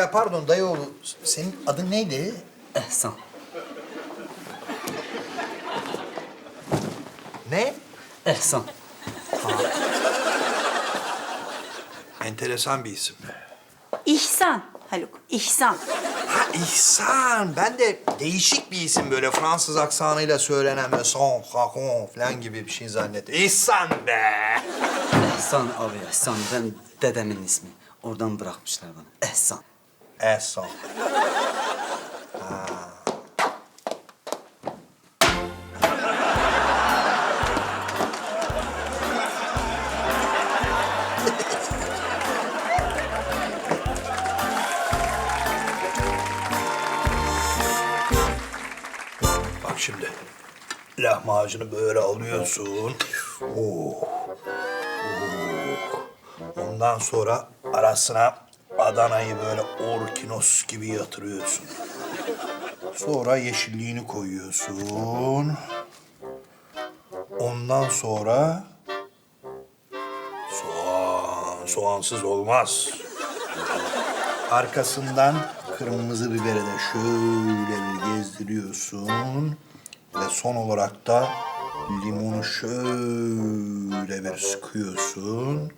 Ya pardon dayıoğlu, senin adın neydi? Ehsan. Ne? Ehsan. Enteresan bir isim. İhsan Haluk, İhsan. Ha İhsan. Ben de değişik bir isim böyle Fransız aksanıyla söylenen böyle son, hakon falan gibi bir şey zannettim. İhsan be! Ehsan abi Ehsan. Ben dedemin ismi. Oradan bırakmışlar bana. Ehsan. Ehsan. Bak şimdi. Lahmacunu böyle alıyorsun. Oo. Oo. Ondan sonra arasına Adana'yı böyle orkinos gibi yatırıyorsun. Sonra yeşilliğini koyuyorsun. Ondan sonra soğan, soğansız olmaz. Arkasından kırmızı biberi de şöyle bir gezdiriyorsun. Ve son olarak da limonu şöyle bir sıkıyorsun.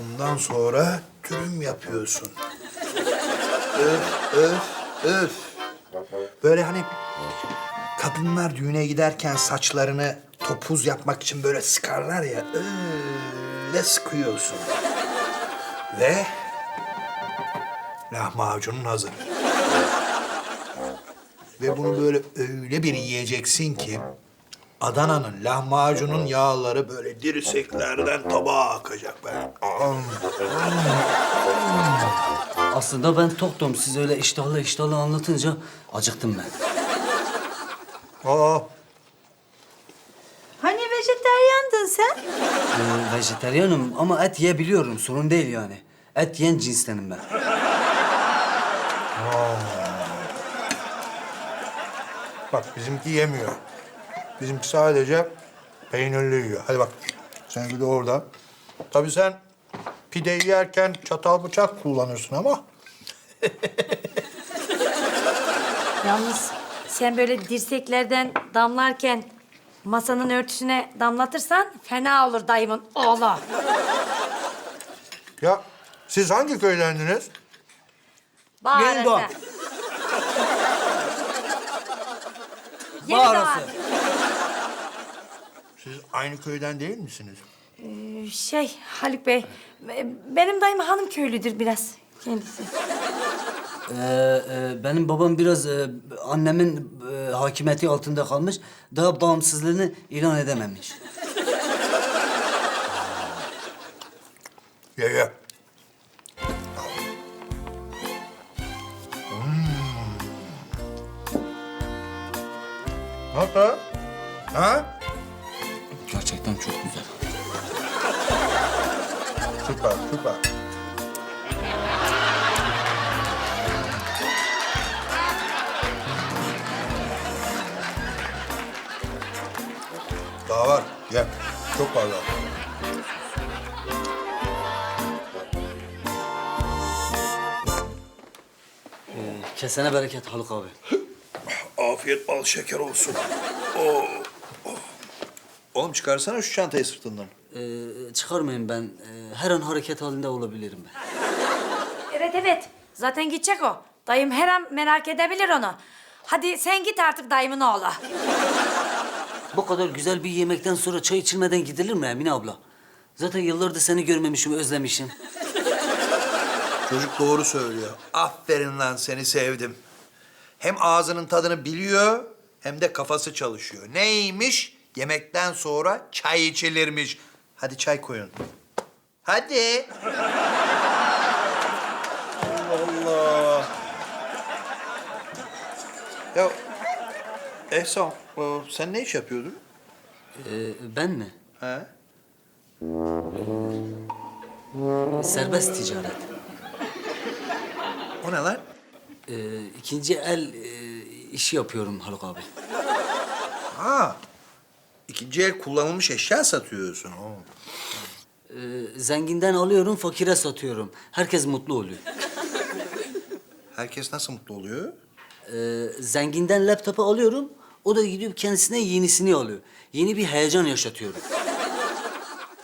Ondan sonra dürüm yapıyorsun. öf, öf, öf. Böyle hani kadınlar düğüne giderken saçlarını topuz yapmak için böyle sıkarlar ya. Öyle sıkıyorsun. Ve lahmacunun hazır. Ve bunu böyle öyle bir yiyeceksin ki Adana'nın lahmacunun yağları böyle dirseklerden tabağa akacak böyle. Aslında ben toktum. Siz öyle iştahlı iştahlı anlatınca acıktım ben. Aa, Hani vejeteryandın sen? Ee, vejeteryanım ama et yiyebiliyorum. Sorun değil yani. Et yiyen cinstenim ben. bak bizimki yemiyor. Bizimki sadece peynirli yiyor. Hadi bak, seninki de orada. Tabii sen pideyi yerken çatal bıçak kullanırsın ama... Yalnız sen böyle dirseklerden damlarken masanın örtüsüne damlatırsan fena olur dayımın oğlu. Ya siz hangi köydendiniz? Bağır Yeniden. sen. Yeni Bağırası. Siz aynı köyden değil misiniz? Ee, Şey Haluk Bey, benim dayım hanım köylüdür biraz kendisi. Ee, e, benim babam biraz e, annemin e, hakimiyeti altında kalmış. Daha bağımsızlığını ilan edememiş. Ye ye. Hmm. Nasıl? Ha? Çok güzel. Süper, süper. Daha var. Ye. Çok var daha. Kesene bereket Haluk abi. Afiyet bal şeker olsun. Oo. Oğlum çıkarsana şu çantayı sırtından. Ee, çıkarmayın ben. Ee, her an hareket halinde olabilirim ben. Evet evet, zaten gidecek o. Dayım her an merak edebilir onu. Hadi sen git artık dayımın oğlu. Bu kadar güzel bir yemekten sonra çay içilmeden gidilir mi Emine abla? Zaten yıllardır seni görmemişim, özlemişim. Çocuk doğru söylüyor. Aferin lan seni sevdim. Hem ağzının tadını biliyor hem de kafası çalışıyor. Neymiş? Yemekten sonra çay içilirmiş. Hadi çay koyun. Hadi. Allah Allah. Ya Ehsan, e, sen ne iş yapıyordun? Ee, ben mi? He? Serbest ticaret. O ne lan? Ee, ikinci el e, işi yapıyorum Haluk abi. Ha. İkinci el kullanılmış eşya satıyorsun. Oo. Ee, zenginden alıyorum, fakire satıyorum. Herkes mutlu oluyor. Herkes nasıl mutlu oluyor? Ee, zenginden laptopu alıyorum. O da gidiyor kendisine yenisini alıyor. Yeni bir heyecan yaşatıyorum.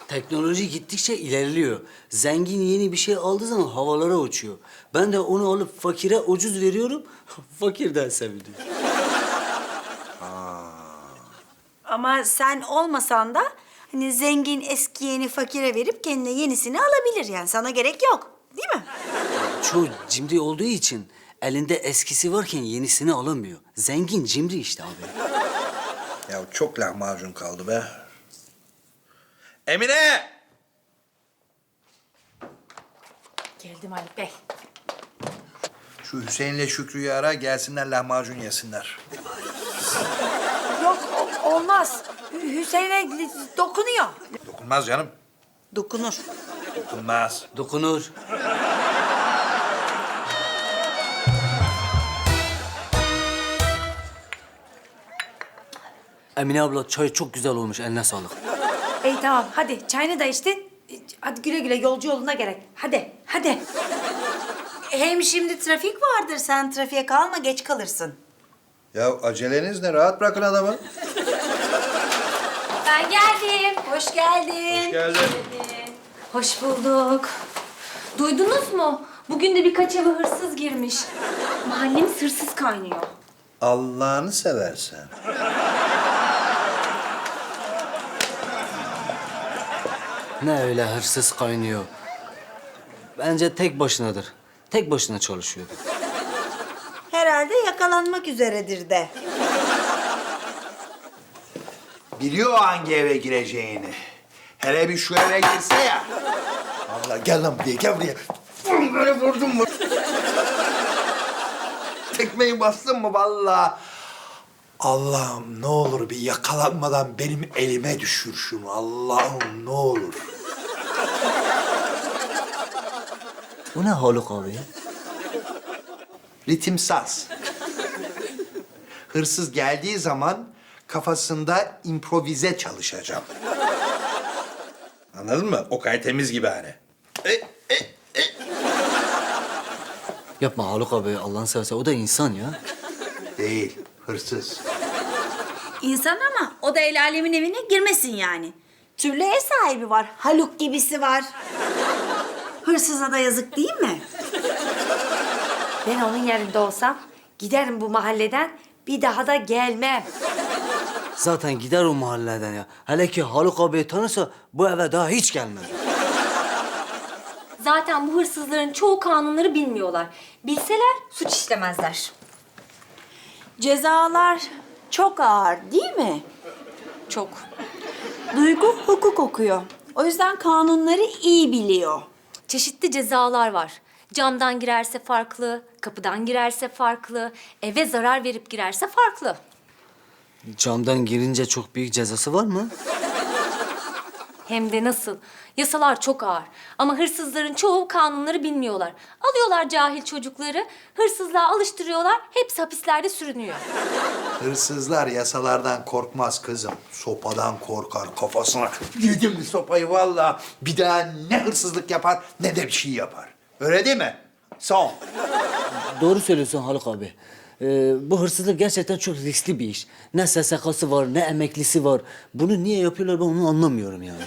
Teknoloji gittikçe ilerliyor. Zengin yeni bir şey aldığı zaman havalara uçuyor. Ben de onu alıp fakire ucuz veriyorum. Fakirden seviniyor. Ama sen olmasan da hani zengin eskiyeni fakire verip kendine yenisini alabilir yani. Sana gerek yok. Değil mi? Çoğu cimri olduğu için elinde eskisi varken yenisini alamıyor. Zengin cimri işte abi. Ya çok lahmacun kaldı be. Emine! Geldim Haluk Bey. Şu Hüseyin'le Şükrü'yü ara gelsinler lahmacun yesinler. Olmaz. Hü- Hüseyin'e dokunuyor. Dokunmaz canım. Dokunur. Dokunmaz. Dokunur. Emine abla çay çok güzel olmuş. Eline sağlık. İyi tamam hadi çayını da içtin. Hadi güle güle yolcu yoluna gerek. Hadi hadi. Hem şimdi trafik vardır. Sen trafiğe kalma geç kalırsın. Ya aceleniz ne? Rahat bırakın adamı. Ben geldim. Hoş geldin. Geldin. Hoş bulduk. Duydunuz mu? Bugün de birkaç eve hırsız girmiş. Mahallemiz hırsız kaynıyor. Allah'ını seversen. Ne öyle hırsız kaynıyor. Bence tek başınadır. Tek başına çalışıyor. Herhalde yakalanmak üzeredir de. Biliyor hangi eve gireceğini. Hele bir şu eve girse ya. Allah gel lan buraya, gel buraya. Vur böyle vurdum mu? Tekmeyi bastın mı vallahi. Allah'ım ne olur bir yakalanmadan benim elime düşür şunu. Allah'ım ne olur. Bu ne Haluk abi ya? Ritim saz. Hırsız geldiği zaman kafasında improvize çalışacağım. Anladın mı? Okay temiz gibi hani. E, e, Yapma Haluk abi Allah'ını seversen. O da insan ya. Değil, hırsız. İnsan ama o da el alemin evine girmesin yani. Türlü ev sahibi var. Haluk gibisi var. Hırsıza da yazık değil mi? Ben onun yerinde olsam giderim bu mahalleden bir daha da gelmem. Zaten gider o mahalleden ya. Hele ki Haluk abi tanırsa bu eve daha hiç gelmez. Zaten bu hırsızların çoğu kanunları bilmiyorlar. Bilseler suç işlemezler. Cezalar çok ağır değil mi? Çok. Duygu hukuk okuyor. O yüzden kanunları iyi biliyor. Çeşitli cezalar var. Camdan girerse farklı, kapıdan girerse farklı, eve zarar verip girerse farklı. Camdan girince çok büyük cezası var mı? Hem de nasıl? Yasalar çok ağır. Ama hırsızların çoğu kanunları bilmiyorlar. Alıyorlar cahil çocukları, hırsızlığa alıştırıyorlar, hepsi hapislerde sürünüyor. Hırsızlar yasalardan korkmaz kızım. Sopadan korkar kafasına. Yedim mi sopayı vallahi. Bir daha ne hırsızlık yapar ne de bir şey yapar. Öyle değil mi? Son. Doğru söylüyorsun Haluk abi. Ee, bu hırsızlık gerçekten çok riskli bir iş. Ne SSK'sı var, ne emeklisi var. Bunu niye yapıyorlar ben onu anlamıyorum yani.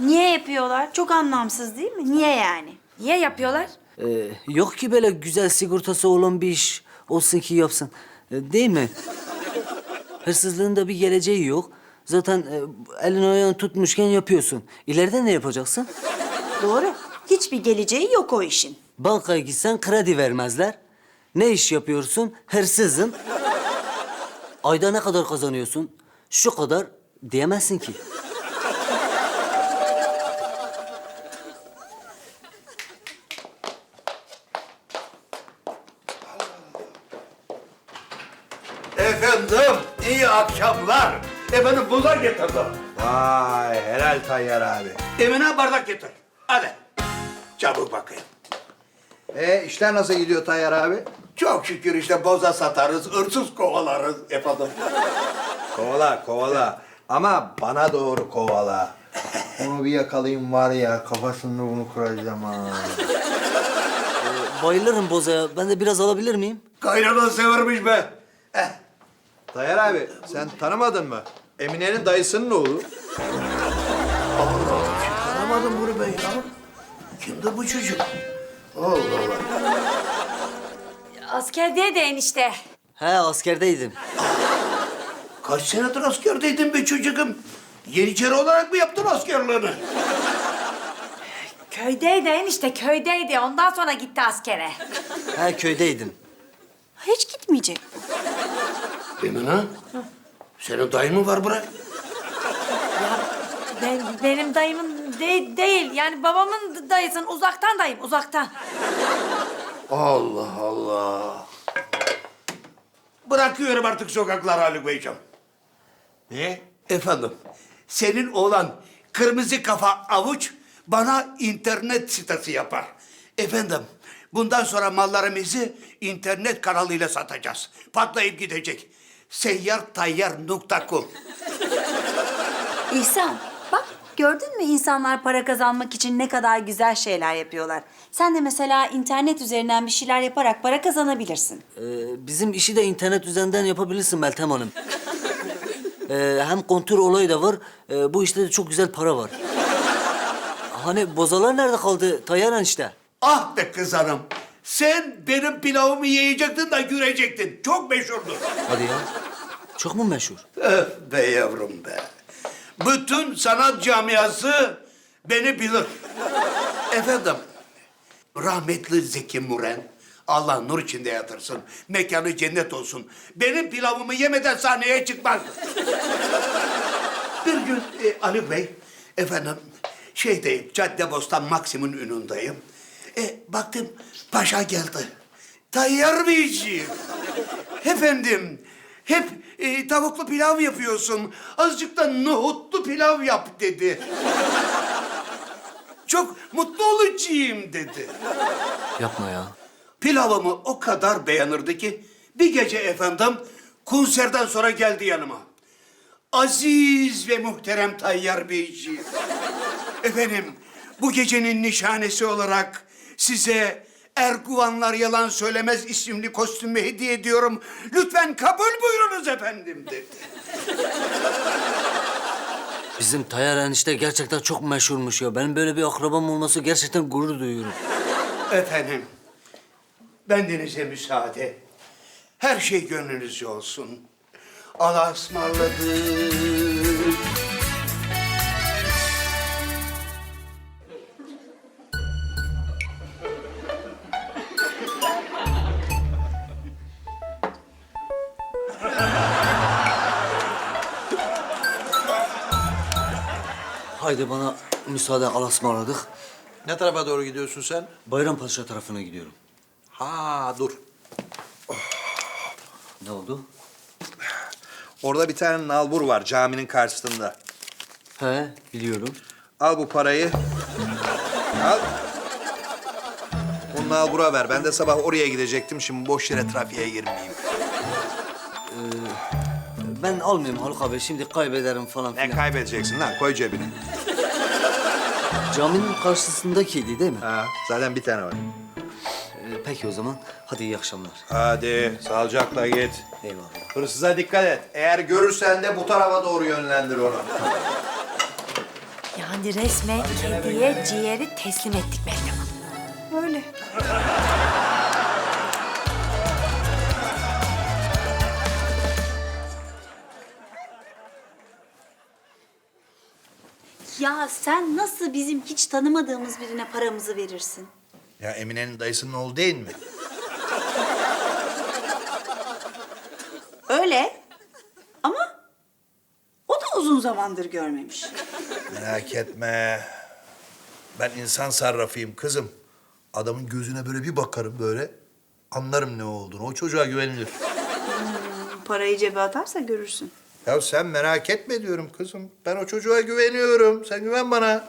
Niye yapıyorlar? Çok anlamsız değil mi? Niye yani? Niye yapıyorlar? Ee, yok ki böyle güzel sigortası olan bir iş olsun ki yapsın. Ee, değil mi? Hırsızlığın da bir geleceği yok. Zaten e, elini ayağını tutmuşken yapıyorsun. İleride ne yapacaksın? Doğru. Hiçbir geleceği yok o işin. Bankaya gitsen kredi vermezler. Ne iş yapıyorsun? Hırsızın. Ayda ne kadar kazanıyorsun? Şu kadar diyemezsin ki. Efendim, iyi akşamlar. Efendim bunlar getirdim. Vay, helal Tayyar abi. Emine bardak getir. Hadi. Çabuk bakayım. E işler nasıl gidiyor Tayyar abi? Çok şükür işte boza satarız, hırsız kovalarız efendim. Kovala, kovala. Ama bana doğru kovala. Onu bir yakalayayım var ya, kafasını bunu kıracağım ha. bayılırım bozaya. Ben de biraz alabilir miyim? Kaynanan severmiş be. Tayyar abi sen tanımadın mı? Emine'nin dayısının oğlu. Tanımadım bunu ben ya. Kimdir bu çocuk? Allah Allah. Askerdeydi enişte. He askerdeydim. Kaç senedir askerdeydin be çocuğum? Yeniçeri olarak mı yaptın askerliğini? Köydeydi enişte köydeydi. Ondan sonra gitti askere. He köydeydim. Hiç gitmeyecek. Emine, senin dayın mı var bırak? Ben, benim dayımın de- değil. Yani babamın dayısın. Uzaktan dayım uzaktan. Allah Allah. Bırakıyorum artık sokakları Haluk Beyciğim. Ne? Efendim, senin oğlan kırmızı kafa avuç bana internet sitesi yapar. Efendim, bundan sonra mallarımızı internet kanalıyla satacağız. Patlayıp gidecek. Seyyartayyar.com İhsan, gördün mü insanlar para kazanmak için ne kadar güzel şeyler yapıyorlar. Sen de mesela internet üzerinden bir şeyler yaparak para kazanabilirsin. Ee, bizim işi de internet üzerinden yapabilirsin Meltem Hanım. Ee, hem kontür olayı da var. Ee, bu işte de çok güzel para var. Hani bozalar nerede kaldı Tayyar işte? Ah be kız hanım. Sen benim pilavımı yiyecektin de gürecektin. Çok meşhurdu. Hadi ya. Çok mu meşhur? Öf be yavrum be. Bütün sanat camiası beni bilir. Efendim, rahmetli Zeki Müren, Allah nur içinde yatırsın, mekanı cennet olsun. Benim pilavımı yemeden sahneye çıkmaz. Bir gün e, Ali Bey, efendim, şeydeyim, Caddebostan Maksim'in önündeyim. E, baktım, paşa geldi. Tayyar Beyciğim. Efendim, hep e, tavuklu pilav yapıyorsun. Azıcık da nohutlu pilav yap dedi. Çok mutlu olacağım dedi. Yapma ya. Pilavımı o kadar beğenirdi ki bir gece efendim konserden sonra geldi yanıma. Aziz ve muhterem Tayyar Beyciğim. Efendim bu gecenin nişanesi olarak size Erguvanlar Yalan Söylemez isimli kostümü hediye ediyorum. Lütfen kabul buyurunuz efendim dedi. Bizim Tayyar enişte gerçekten çok meşhurmuş ya. Benim böyle bir akrabam olması gerçekten gurur duyuyorum. Efendim, bendenize müsaade. Her şey gönlünüzce olsun. Allah'a ısmarladık. Haydi bana müsaade alasmaladık. Ne tarafa doğru gidiyorsun sen? Bayrampaşa tarafına gidiyorum. Ha dur. Ne oldu? Orada bir tane nalbur var caminin karşısında. He biliyorum. Al bu parayı. Al. Onu nalbura ver. Ben de sabah oraya gidecektim. Şimdi boş yere trafiğe girmeyeyim. Ben almayayım Haluk abi. Şimdi kaybederim falan Ne filan. kaybedeceksin lan? Koy cebine. Caminin karşısındakiydi değil mi? Ha, zaten bir tane var. Ee, peki o zaman. Hadi iyi akşamlar. Hadi sağlıcakla git. Eyvallah. Hırsıza dikkat et. Eğer görürsen de bu tarafa doğru yönlendir onu. Yani resmen kediye ciğeri teslim ettik Meltem Hanım. Ya sen nasıl bizim hiç tanımadığımız birine paramızı verirsin? Ya Emine'nin dayısının oğlu değil mi? Öyle. Ama o da uzun zamandır görmemiş. Merak etme. Ben insan sarrafıyım kızım. Adamın gözüne böyle bir bakarım böyle. Anlarım ne olduğunu. O çocuğa güvenilir. Parayı cebe atarsa görürsün. Ya sen merak etme diyorum kızım. Ben o çocuğa güveniyorum. Sen güven bana.